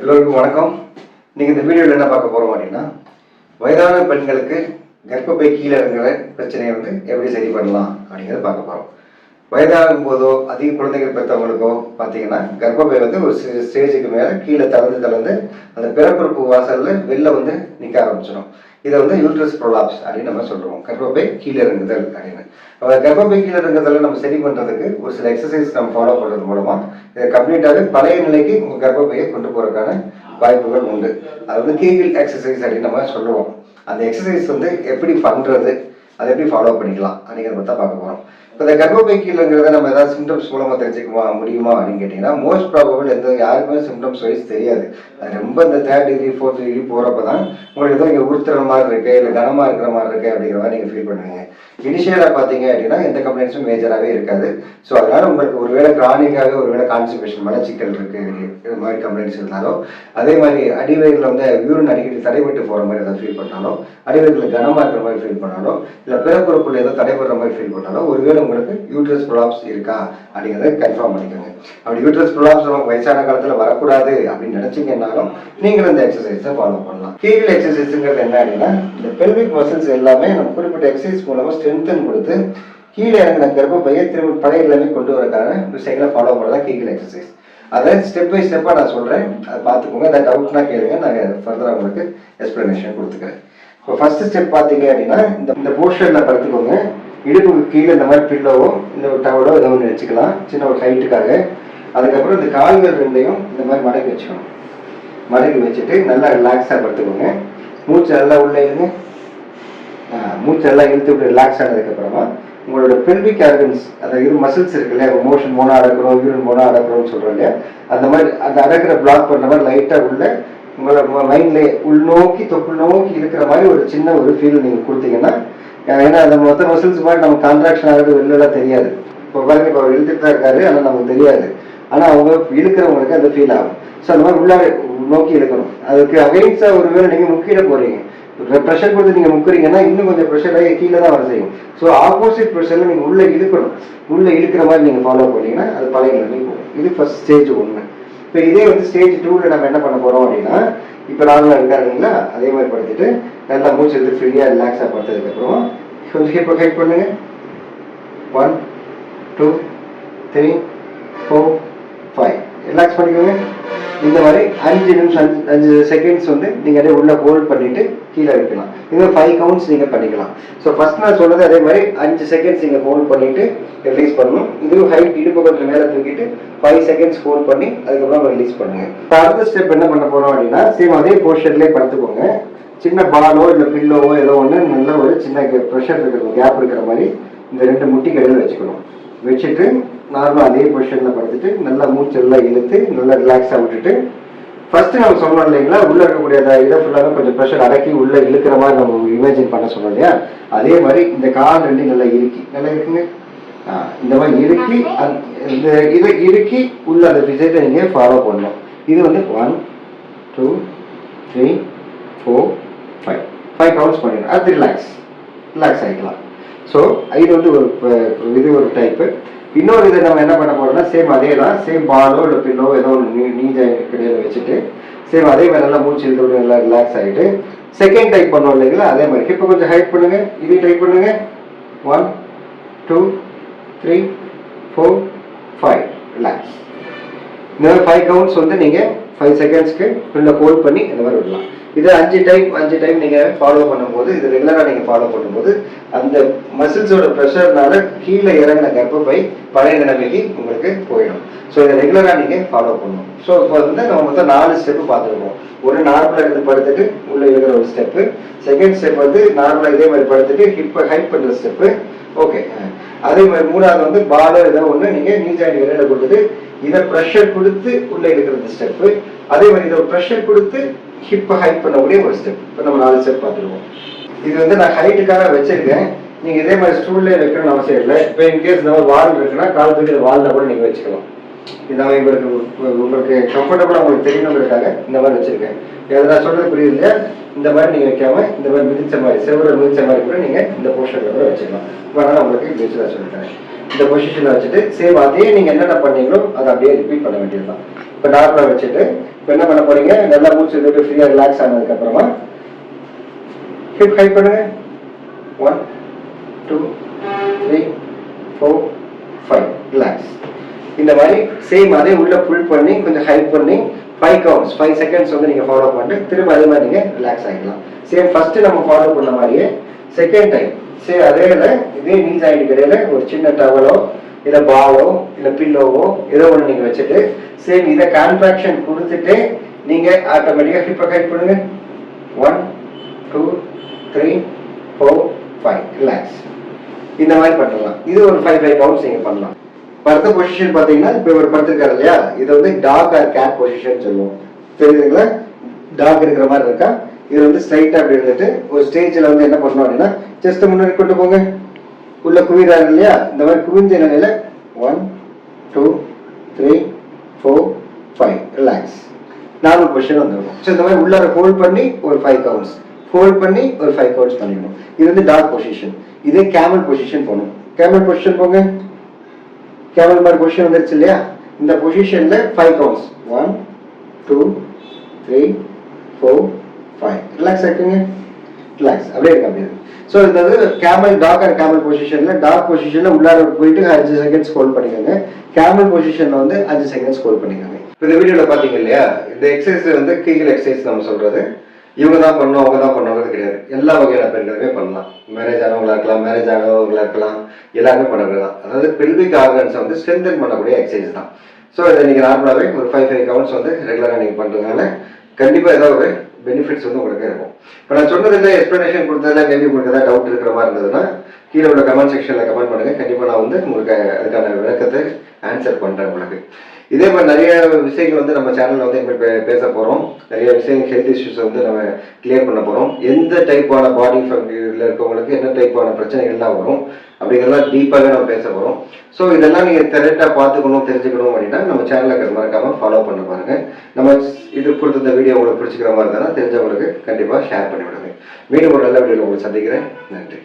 எல்லோருக்கும் வணக்கம். நீங்கள் இந்த வீடியோவில் என்ன பார்க்க போகிறோம் அப்படின்னா வயதான பெண்களுக்கு கர்ப்பப்பை கீழே இருக்கிற பிரச்சனையை வந்து எப்படி சரி பண்ணலாம் அப்படிங்கிறத பார்க்க போகிறோம் வயதாகும் போதோ அதிக குழந்தைகள் பெற்றவங்களுக்கோ பார்த்தீங்கன்னா கர்ப்பப்பை வந்து ஒரு ஸ்டேஜுக்கு மேலே கீழே தளர்ந்து தளர்ந்து அந்த பிறப்பிறப்பு வாசலில் வெளில வந்து நிற்க ஆரம்பிச்சிடும். இதை வந்து யூட்ரஸ் ப்ரொலாப்ஸ் அப்படின்னு நம்ம சொல்கிறோம் கர்ப்பப்பை கீழே இறங்குதல் அப்படின்னு. அப்ப கர்ப்பப்பை கீழே இறங்குதலை நம்ம சரி பண்ணுறதுக்கு ஒரு சில எக்ஸசைஸ் நம்ம ஃபாலோ பண்ணுறது மூலமாக இதை கம்ப்ளீட்டாக பழைய நிலைக்கு உங்கள் கர்ப்பப்பையை கொண்டு போகிறதுக்கான வாய்ப்புகள் உண்டு. அது வந்து கீகிள் எக்ஸசைஸ் அப்படின்னு நம்ம சொல்லுவோம். அந்த எக்ஸசைஸ் வந்து எப்படி பண்ணுறது அதை எப்படி ஃபாலோ பண்ணிக்கலாம் அப்படிங்கிறத பற்றி தான் பார்க்க போகிறோம் இப்போ இந்த கர்ப்பப்பை கீழங்கிறத நம்ம ஏதாவது சிம்டம்ஸ் மூலமாக தெரிஞ்சுக்குமா முடியுமா அப்படின்னு கேட்டிங்கன்னா மோஸ்ட் ப்ராபபிள் எந்த யாருக்குமே சிம்டம்ஸ் வைஸ் தெரியாது. அது ரொம்ப இந்த தேர்ட் டிகிரி ஃபோர்த் டிகிரி போகிறப்ப தான் உங்களுக்கு ஏதோ இங்கே உறுத்துற மாதிரி இருக்குது இல்லை கனமாக இருக்கிற மாதிரி இருக்குது அப்படிங்கிற மாதிரி நீங்கள் ஃபீல் பண்ணுவீங்க. இனிஷியலாக பார்த்தீங்க அப்படின்னா எந்த கம்ப்ளைண்ட்ஸும் மேஜராகவே இருக்காது. ஸோ அதனால் உங்களுக்கு ஒருவேளை கிரானிக்காக ஒருவேளை கான்ஸ்டிபேஷன் மலச்சிக்கல் இருக்கு இது மாதிரி கம்ப்ளைண்ட்ஸ் இருந்தாலும் அதே மாதிரி அடிவயிறில் வந்து வியூரன் அடிக்கடி தடைபட்டு போகிற மாதிரி ஏதாவது ஃபீல் பண்ணாலோ அடிவயிறில் கனமாக இருக்கிற மாதிரி ஃபீல் பண்ணாலோ இல்லை பிறப்புறுப்புல ஏதோ தடைபடுற மாதிரி ஃபீல் பண்ணாலோ ஒருவேளை உங்களுக்கு யூட்ரஸ் ப்ராப்ஸ் இருக்கா அப்படிங்கிறத கன்ஃபார்ம் பண்ணிக்கோங்க. அப்படி யூட்ரஸ் ப்ராப்ஸ் நமக்கு வயசான காலத்தில் வரக்கூடாது அப்படின்னு நினச்சிங்கன்னாலும் நீங்களும் இந்த எக்ஸசைஸை ஃபாலோ பண்ணலாம். கீழ் எக்ஸசைஸுங்கிறது என்ன அப்படின்னா இந்த பெல்விக் மசில்ஸ் எல்லாமே நம்ம குறிப்பிட்ட எக்ஸசைஸ் மூலமாக ஸ்ட்ரென்த்தன் கொடுத்து கீழே இறங்கின கர்ப்பப்பையை திரும்ப பழைய நிலைமை கொண்டு வரக்கான விஷயங்களை ஃபாலோ பண்ணுறதா கீகல் எக்ஸசைஸ் அதை ஸ்டெப் பை ஸ்டெப்பாக நான் சொல்கிறேன் அதை பார்த்துக்கோங்க. அதை டவுட்னா கேளுங்க. நாங்கள் ஃபர்தராக உங்களுக்கு எக்ஸ்ப்ளனேஷன் கொடுத்துக்கிறேன். இப்போ ஃபர்ஸ்ட் ஸ்டெப் பார்த்தீங்க அப்படின்னா இந்த இந்த போர்ஷனில் படுத்துக்கோங்க. இடுப்புக்கு கீழே இந்த மாதிரி பில்லோவோ இந்த ஒரு டவலோ ஏதோ ஒன்று வச்சுக்கலாம். சின்ன ஒரு ஹைட்டுக்காக அதுக்கப்புறம் இந்த கால்கள் ரெண்டையும் இந்த மாதிரி மடக்கி வச்சுக்கணும். மடக்கி வச்சுட்டு நல்லா ரிலாக்ஸாக படுத்துக்கோங்க. மூச்சு நல்லா உள்ளே இருந்து மூச்செல்லாம் எல்லாம் இழுத்து விட்டு ரிலாக்ஸ் ஆனதுக்கப்புறமா உங்களோட பெல்விக் ஆர்கன்ஸ் அந்த இரு மசில்ஸ் இருக்கு இல்லையா மோஷன் போனால் அடக்கிறோம் யூரின் போனால் அடக்கிறோம்னு சொல்கிறோம் இல்லையா அந்த மாதிரி அந்த அடக்கிற பிளாக் பண்ணுற மாதிரி லைட்டாக உள்ள உங்களோட மைண்ட்ல உள்நோக்கி தொப்புள் நோக்கி இருக்கிற மாதிரி ஒரு சின்ன ஒரு ஃபீல் நீங்கள் கொடுத்தீங்கன்னா ஏன்னா அந்த மொத்த மசில்ஸ் மாதிரி நம்ம கான்ட்ராக்ஷன் ஆகிறது வெளிலலாம் தெரியாது. இப்போ பாருங்க இப்போ அவர் இழுத்துட்டு தான் இருக்காரு ஆனால் நமக்கு தெரியாது. ஆனால் அவங்க இழுக்கிறவங்களுக்கு அந்த ஃபீல் ஆகும். ஸோ அந்த மாதிரி உள்ளார நோக்கி இழுக்கணும். அதுக்கு அகைன்ஸ்டாக ஒரு வேளை நீங்கள் முக்கிட போறீங்க. ப்ரெஷர் கொடுத்து நீங்கள் முக்குறீங்கன்னா இன்னும் கொஞ்சம் ப்ரெஷர் ஆகி கீழே தான் வர செய்யும் ஸோ ஆப்போசிட் ப்ரெஷரில் நீங்கள் உள்ளே இழுக்கணும். உள்ளே இழுக்கிற மாதிரி நீங்கள் ஃபாலோ பண்ணீங்கன்னா அது பழைய நிலைமை போகும். இது ஃபர்ஸ்ட் ஸ்டேஜ் ஒன்று இப்போ இதே வந்து ஸ்டேஜ் டூவில் நம்ம என்ன பண்ண போகிறோம் அப்படின்னா இப்போ நார்மலாக இருக்காருங்களா அதே மாதிரி படுத்துட்டு நல்லா மூச்சு எடுத்து ஃப்ரீயாக ரிலாக்ஸாக படுத்ததுக்கப்புறம் கொஞ்சம் இப்போ ஹைட் பண்ணுங்க. One two three four five relax பண்ணிக்கோங்க. இந்த மாதிரி அஞ்சு நிமிஷம் அஞ்சு அஞ்சு செகண்ட்ஸ் வந்து நீங்கள் அப்படியே உள்ளே ஹோல்ட் பண்ணிவிட்டு கீழே வைக்கலாம். இது ஃபைவ் கவுண்ட்ஸ் நீங்கள் பண்ணிக்கலாம். ஸோ ஃபஸ்ட் நான் சொன்னது அதே மாதிரி அஞ்சு செகண்ட்ஸ் நீங்கள் ஹோல்ட் பண்ணிவிட்டு ரிலீஸ் பண்ணணும். இதுவும் ஹைட் இடுப்பு கொஞ்சம் மேலே தூக்கிட்டு ஃபைவ் செகண்ட்ஸ் ஹோல்ட் பண்ணி அதுக்கப்புறம் ரிலீஸ் பண்ணுங்கள் இப்போ அடுத்த ஸ்டெப் என்ன பண்ண போகிறோம் அப்படின்னா சேம் அதே போர்ஷன்லேயே படுத்துக்கோங்க. சின்ன பாலோ இல்லை பில்லோவோ ஏதோ ஒன்று நல்ல ஒரு சின்ன ப்ரெஷர் இருக்கிற கேப் இருக்கிற மாதிரி இந்த ரெண்டு முட்டி கடையில் வச்சுக்கணும். வச்சுட்டு நார்மலாக அதே பொசிஷனில் படுத்துட்டு நல்லா மூச்செல்லாம் இழுத்து நல்லா ரிலாக்ஸாக விட்டுட்டு ஃபர்ஸ்ட் நம்ம சொன்னோம் இல்லைங்களா? உள்ள இருக்கக்கூடிய அந்த இதை ஃபுல்லாக கொஞ்சம் ப்ரெஷர் அடக்கி உள்ள இழுக்கிற மாதிரி நம்ம இமேஜின் பண்ண சொன்னோம் இல்லையா? அதே மாதிரி இந்த கால் ரெண்டையும் நல்லா இறுக்கி நல்லா இருக்குங்க? இந்த மாதிரி இறுக்கி இந்த இதை இறுக்கி உள்ள அந்த விஜயத்தை நீங்கள் ஃபாலோ பண்ணணும். இது வந்து one two three four five five counts பண்ணிடணும். அது ரிலாக்ஸ் ரிலாக்ஸ் ஆகிக்கலாம் ஸோ இது வந்து ஒரு இது ஒரு டைப்பு இன்னொரு இதை நம்ம என்ன பண்ண போறோம்னா சேம் அதே தான் சேம் பாலோ இல்லை பில்லோ ஏதோ ஒன்று நீ நீ கிடையாது வச்சுட்டு சேம் அதே மாதிரி நல்லா மூச்சு இழுத்து நல்லா ரிலாக்ஸ் ஆகிட்டு செகண்ட் டைப் பண்ணோம் இல்லைங்களா அதே மாதிரி. இப்போ கொஞ்சம் ஹைட் பண்ணுங்க இது டைப் பண்ணுங்க. One two three four five relax இந்த மாதிரி ஃபைவ் கவுண்ட்ஸ் வந்து நீங்கள் ஃபைவ் செகண்ட்ஸ்க்கு உள்ள ஹோல்ட் பண்ணி இந்த மாதிரி விடலாம். இது அஞ்சு டைம் அஞ்சு டைம் நீங்கள் ஃபாலோ பண்ணும்போது இது ரெகுலராக நீங்கள் ஃபாலோ பண்ணும்போது அந்த மசில்ஸோட ப்ரெஷர்னால கீழே இறங்கின கர்ப்பப்பை பழைய நிலைமைக்கு உங்களுக்கு போயிடும். ஸோ இதை ரெகுலராக நீங்கள் ஃபாலோ பண்ணணும். ஸோ இப்போ வந்து நம்ம மொத்தம் நாலு ஸ்டெப்பு பார்த்துருக்கோம். ஒரு நார்மலாக எடுத்து படுத்துட்டு உள்ளே இருக்கிற ஒரு ஸ்டெப்பு செகண்ட் ஸ்டெப் வந்து நார்மலாக இதே மாதிரி படுத்துட்டு ஹிப்பை ஹைட் பண்ணுற ஸ்டெப்பு ஓகே அதே மாதிரி மூணாவது வந்து பாலோ ஏதோ ஒன்று நீங்கள் நியூ ஜாயின் வெளியில் கொடுத்துட்டு இதை ப்ரெஷர் கொடுத்து உள்ளே இருக்கிற ஸ்டெப்பு அதே மாதிரி இதை ப்ரெஷர் கொடுத்து ஹிப்பை ஹைட் பண்ணக்கூடிய ஒரு ஸ்டெப் இப்போ நம்ம நாலு ஸ்டெப் பார்த்துருவோம். இது வந்து நான் ஹைட்டுக்காக வச்சிருக்கேன். நீங்கள் இதே மாதிரி ஸ்டூல்லே வைக்கணும்னு அவசியம் இல்லை. இப்போ இன்கேஸ் இந்த மாதிரி வால் இருக்குன்னா கால் தூக்கி வாலில் கூட நீங்கள் வச்சுக்கலாம். இதான் உங்களுக்கு உங்களுக்கு கம்ஃபர்டபுளாக உங்களுக்கு தெரியணுங்கிறதுக்காக இந்த மாதிரி வச்சுருக்கேன். இதை நான் புரியுது இல்லையா இந்த மாதிரி நீங்கள் வைக்காம இந்த மாதிரி மிதிச்ச மாதிரி செவ்வறு மிதிச்ச மாதிரி கூட நீங்கள் இந்த போர்ஷனில் கூட வச்சுக்கலாம். இப்போ நான் உங்களுக்கு மிதிச்சதாக சொல்லிட்டேன் இந்த பொசிஷனில் வச்சுட்டு சேம் அதே நீங்கள் என்னென்ன பண்ணீங்களோ அதை அப்படியே ரிப்பீட் பண்ண வேண்டியது தான் இப்போ நார்மலாக வச்சுட்டு இப்போ என்ன பண்ண போகிறீங்க நல்லா மூச்சு விட்டு ஃப்ரீயாக ரிலாக்ஸ் ஆனதுக்கப்புறமா ஹிப் ஹை பண்ணுங்க. One two three four five relax இந்த மாதிரி சேம் அதே உள்ள புல் பண்ணி கொஞ்சம் ஹைப் பண்ணி ஃபைவ் கவுண்ட்ஸ் ஃபைவ் செகண்ட்ஸ் வந்து நீங்கள் ஃபாலோ பண்ணிட்டு திரும்ப அதே மாதிரி நீங்கள் ரிலாக்ஸ் ஆகிக்கலாம் சேம் ஃபர்ஸ்ட் நம்ம ஃபாலோ பண்ண மாதிரியே செகண்ட் டைம் சரி அதே இதே நீ ஜாயிண்ட் இடையில ஒரு சின்ன டவலோ இல்லை பாலோ இல்லை பில்லோவோ ஏதோ ஒன்று நீங்கள் வச்சுட்டு சேம் இதை கான்ட்ராக்ஷன் கொடுத்துட்டு நீங்கள் ஆட்டோமேட்டிக்காக ஹிப்பை கைட் பண்ணுங்க. One two three four five relax இந்த மாதிரி பண்ணலாம். இது ஒரு ஃபைவ் ஃபைவ் கவுண்ட்ஸ் நீங்கள் பண்ணலாம். படுத்த பொசிஷன் பார்த்தீங்கன்னா இப்போ இவர் படுத்திருக்காரு இல்லையா? இது வந்து டாக் ஆர் கேட் பொசிஷன் சொல்லுவோம். தெரியுதுங்களா? டாக் இருக்கிற மாதிரி இருக்கா? இது வந்து ஸ்ட்ரைட்டாக அப்படி இருந்துட்டு ஒரு ஸ்டேஜில் வந்து என்ன பண்ணணும் அப்படின்னா ஜஸ்ட் முன்னாடி கொண்டு போங்க. உள்ள குவிறாரு இல்லையா? இந்த மாதிரி குவிஞ்ச நிலையில one two three four five relax normal position வந்துடும் ஸோ இந்த மாதிரி உள்ளார ஹோல்ட் பண்ணி ஒரு ஃபைவ் கவுண்ட்ஸ் ஹோல்ட் பண்ணி ஒரு ஃபைவ் கவுண்ட்ஸ் பண்ணிடணும். இது வந்து டாக் பொசிஷன் இதே கேமல் பொசிஷன் போகணும். கேமல் பொசிஷன் போங்க. கேமல் மாதிரி பொசிஷன் வந்துருச்சு இல்லையா? இந்த பொசிஷன்ல five counts one two three four five relax ஆகிட்டுங்க relax அப்படியே இருக்கு அப்படியே ஸோ இந்த இது கேமல் டாக் அண்ட் கேமல் பொசிஷனில் டாக் பொசிஷனில் உள்ளார போயிட்டு அஞ்சு செகண்ட்ஸ் ஹோல்ட் பண்ணிக்கோங்க. கேமல் பொசிஷனில் வந்து அஞ்சு செகண்ட்ஸ் ஹோல்ட் பண்ணிக்கோங்க. இப்போ இந்த வீடியோவில் பார்த்தீங்க இல்லையா? இந்த எக்ஸசைஸ் வந்து கீகல் எக்ஸசைஸ் நம்ம சொல்கிறது இவங்க தான் பண்ணணும் அவங்க தான் பண்ணுவாங்க கிடையாது. எல்லா வகையான பெண்களுமே பண்ணலாம். மேரேஜ் ஆனவங்களா இருக்கலாம் மேரேஜ் ஆனவங்களா இருக்கலாம் எல்லாருமே பண்ணக்கூடிய தான் அதாவது பெல்விக் ஆர்கன்ஸை வந்து ஸ்ட்ரென்தன் பண்ணக்கூடிய எக்ஸசைஸ் தான். ஸோ இதை நீங்கள் நார்மலாகவே ஒரு ஃபைவ் ஃபைவ் கவுண்ட்ஸ் வந்து ரெகுலராக நீங்கள் பண்ணுறதுனால கண்டிப்பாக ஏதாவது ஒரு பெனிஃபிட்ஸ் வந்து உங்களுக்கு இருக்கும். இப்போ நான் சொன்னதில் எக்ஸ்ப்ளனேஷன் கொடுத்ததில் மேபி உங்களுக்கு ஏதாவது டவுட் இருக்கிற மாதிரி இருந்ததுன்னா கீழே உள்ள கமெண்ட் செக்ஷனில் கமெண்ட் பண்ணுங்கள் கண்டிப்பாக நான் வந்து உங்களுக்கு அதுக்கான விளக்கத்தை ஆன்சர் பண்ணுறேன் உங்களுக்கு. இதே மாதிரி நிறைய விஷயங்கள் வந்து நம்ம சேனலில் வந்து இனிமேல் பேச போகிறோம் நிறைய விஷயங்கள் ஹெல்த் இஷ்யூஸை வந்து நம்ம கிளியர் பண்ண போகிறோம் எந்த டைப்பான பாடி ஃபங்க்ஷனில் இருக்கவங்களுக்கு என்ன டைப்பான பிரச்சனைகள்லாம் வரும் அப்படிங்கிறதெல்லாம் டீப்பாகவே நம்ம பேச போகிறோம் ஸோ இதெல்லாம் நீங்கள் கரெக்டாக பார்த்துக்கணும் தெரிஞ்சுக்கணும் அப்படின்னா நம்ம சேனலில் மறக்காமல் ஃபாலோ பண்ண பாருங்கள் நம்ம இது கொடுத்த இந்த வீடியோ உங்களுக்கு பிடிச்சிக்கிற மாதிரி இருந்தால் தெரிஞ்சவங்களுக்கு கண்டிப்பாக ஷேர் ஷேர் பண்ணிவிடுங்க. மீண்டும் ஒரு நல்ல வீடியோவில் உங்களை சந்திக்கிறேன். நன்றி.